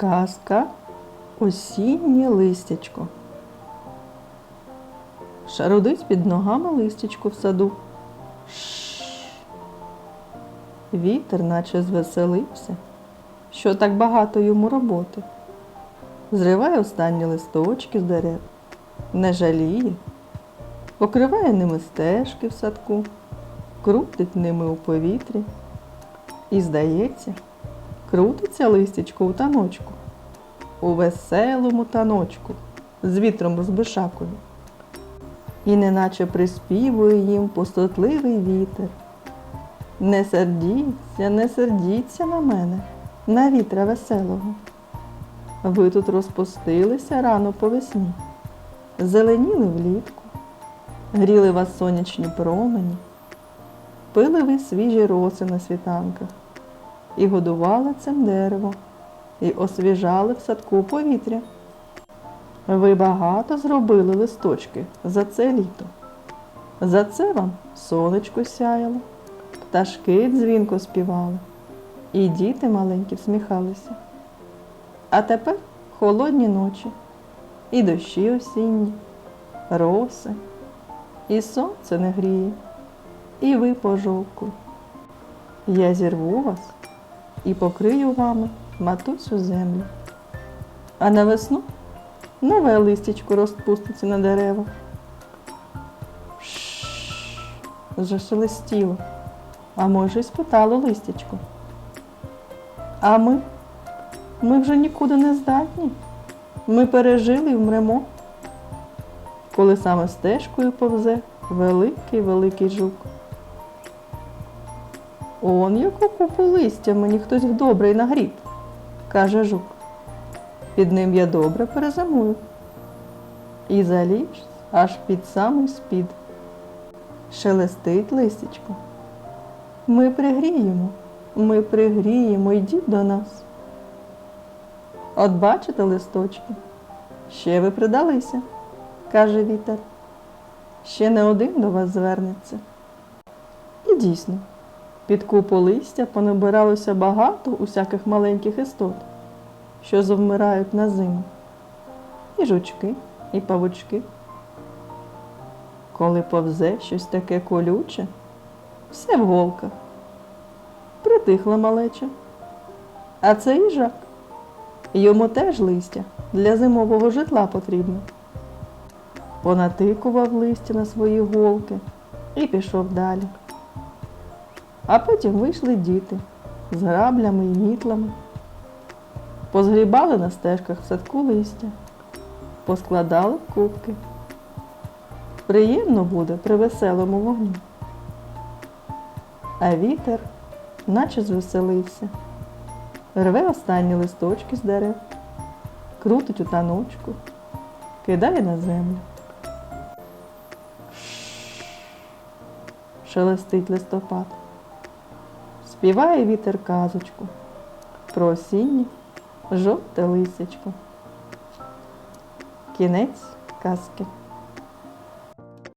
Казка осіннє листячко. Шарудить під ногами листячко в саду. Шш. Вітер наче звеселився, що так багато йому роботи. Зриває останні листочки з дерев, не жаліє, покриває ними стежки в садку, крутить ними у повітрі. І, здається, крутиться листячко у таночку, у веселому таночку, з вітром розбишакою. І неначе приспівує їм пустотливий вітер. Не сердіться, не сердіться на мене, на вітра веселого. Ви тут розпустилися рано по весні, зеленіли влітку, гріли вас сонячні промені, пили ви свіжі роси на світанках, і годували цим дерево, і освіжали в садку повітря. Ви багато зробили листочки за це літо. За це вам сонечко сяяло, пташки дзвінко співали, і діти маленькі всміхалися. А тепер холодні ночі, і дощі осінні, роси, і сонце не гріє, і ви пожовкли. Я зірву вас і покрию вами матусю землю. А на весну нове листячко розпуститься на деревах. Зашелестіло, а може й спитало листячко. А ми? Ми вже нікуди не здатні. Ми пережили і вмремо. Коли саме стежкою повзе великий великий жук. Он яку купу листя мені хтось добрий нагріб, каже жук. Під ним я добре перезимую. І заліз аж під самий спід. Шелестить листячко. Ми пригріємо, ми пригріємо, йдіть до нас. От бачите листочки, ще ви придалися, каже вітер. Ще не один до вас звернеться. І дійсно, під купу листя понабиралося багато усяких маленьких істот, що завмирають на зиму. І жучки, і павучки. Коли повзе щось таке колюче, все в голках. Притихла малеча. А це їжак. Йому теж листя для зимового житла потрібно. Понатикував листя на свої голки і пішов далі. А потім вийшли діти з граблями і мітлами, позгрібали на стежках в садку листя, поскладали кубки. Приємно буде при веселому вогню. А вітер наче звеселився, рве останні листочки з дерев, крутить у таночку, кидає на землю. Шелестить листопад. Співає вітер казочку про осіннє жовте лисячко. Кінець казки.